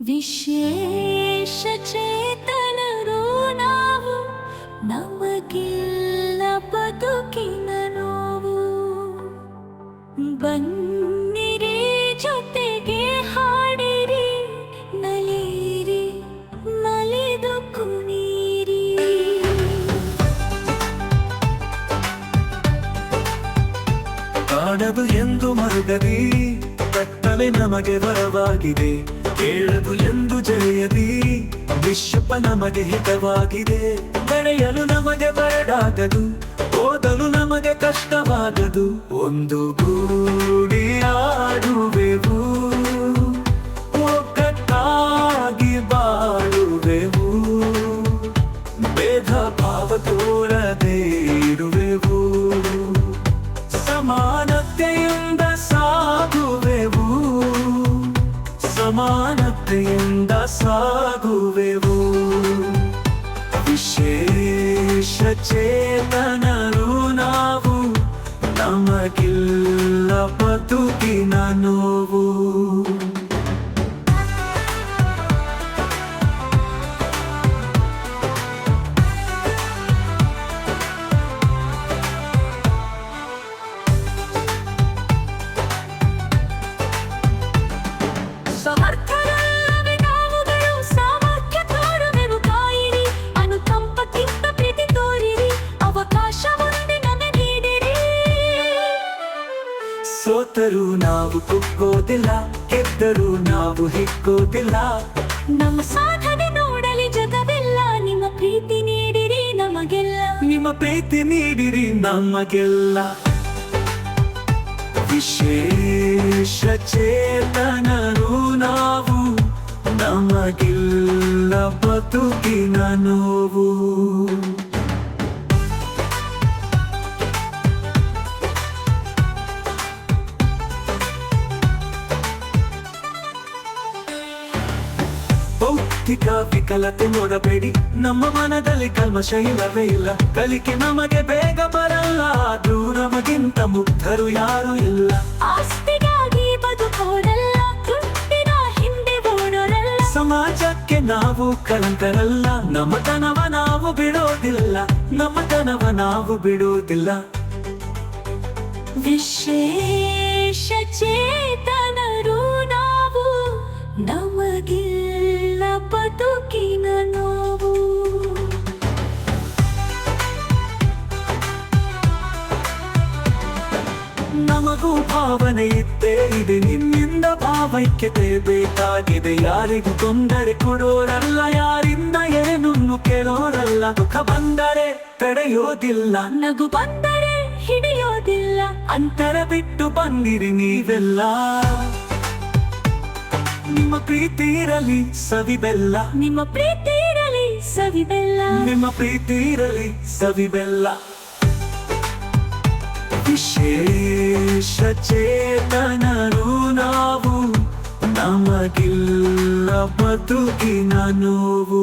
ವಿಶೇಷ ಚೇತನರು ನಾವು ನಮಗಿಲ್ಲ ಬದುಕಿನ ನೋವು ಬನ್ನಿರಿ, ಜೊತೆಗೆ ಹಾಡಿರಿ ನಲಿರಿ ನಲಿದು ಕುಣೀರಿ ಕಾಣದು ಎಂದು ಮರುಗದಿ ಕತ್ತಲೆ ನಮಗೆ ವರವಾಗಿದೆ. ಕೇಳದು ಎಂದು ಜಯದಿ, ವಿಶ್ವಪ್ಪ ನಮಗೆ ಹಿತವಾಗಿದೆ. ನಡೆಯಲು ನಮಗೆ ಬರಡಾಗದು, ಓದಲು ನಮಗೆ ಕಷ್ಟವಾಗದು. ಒಂದು ಗೂಡಿ ಸಮಾನತೆಯಿಂದ ಸಾಗುವೆವು. ವಿಶೇಷ ಚೇತನರು ನಾವು ನಮಗಿಲ್ಲ ಬದುಕಿನ ನೋವು. ಸೋತರೂ ನಾವು ಕುಗ್ಗೋದಿಲ್ಲ ಗೆದ್ದರೂ ನಾವು ಹಿಕ್ಕೋದಿಲ್ಲ ನಮ್ಮ ಸಾಧನೆ ನೋಡಲಿ ಜಗವೆಲ್ಲ ನಿಮ್ಮ ಪ್ರೀತಿ ನೀಡಿರಿ ನಮಗೆಲ್ಲ. ನಿಮ್ಮ ಪ್ರೀತಿ ನೀಡಿರಿ ನಮಗೆಲ್ಲ. ವಿಶೇಷ ಚೇತನರು ನಾವು ನಮಗಿಲ್ಲ ಬದುಕಿನ ನೋವು. ಭೌತಿಕ ವಿಕಲತೆ ನೋಡಬೇಡಿ. ನಮ್ಮ ಮನದಲ್ಲಿ ಕಲ್ಮಶ ಇಲ್ಲವೇ ಇಲ್ಲ. ಕಲಿಕೆ ನಮಗೆ ಬೇಗ ಬರಲ್ಲ. ಆದ್ರೂ ನಮಗಿಂತ ಮುಗ್ಧರು ಯಾರು ಇಲ್ಲ. ಆಸ್ತಿಗಾಗಿ ಬದುಕೋರಲ್ಲ. ದುಡ್ಡಿನ ಹಿಂದೆ ಓಡೋರಲ್ಲ. ಸಮಾಜಕ್ಕೆ ನಾವು ಕಳಂಕರಲ್ಲ ನಮ್ಮತನವ ನಾವು ಬಿಡೋದಿಲ್ಲ. ನಮ್ಮತನವ ನಾವು ಬಿಡೋದಿಲ್ಲ. ವಿಶೇಷ ಚೇತನರು ನಾವು ನಮಗಿಲ್ಲ. ಬದುಕಿನ ನೋವು. ನಮಗೂ ಭಾವನೆ ಇದ್ದೇ ಇದೆ ನಿನ್ನಿಂದ ಭಾವೈಕ್ಯತೆ ಬೇಕಾಗಿದೆ. ಯಾರಿಗೂ ತೊಂದರೆ ಕೊಡೋರಲ್ಲ, ಯಾರಿಂದ ಏನನ್ನು ಕೇಳೋರಲ್ಲ. ದುಃಖ ಬಂದರೆ ತಡೆಯೋದಿಲ್ಲ. ನಗು ಬಂದರೆ ಹಿಡಿಯೋದಿಲ್ಲ. ಅಂತರ ಬಿಟ್ಟು ಬಂದಿರಿ ನೀವೆಲ್ಲ. ನಿಮ್ಮ ಪ್ರೀತಿ ಇರಲಿ ಸವಿ ಬೆಲ್ಲ. ನಿಮ್ಮ ಪ್ರೀತಿ ಇರಲಿ ಸವಿಬೆಲ್ಲ ನಿಮ್ಮ ಪ್ರೀತಿ ಇರಲಿ ಸವಿ ಬೆಲ್ಲ. ವಿಶೇಷ ಚೇತನರು ನಾವು ನಮಗಿಲ್ಲ ಬದುಕಿನ ನೋವು.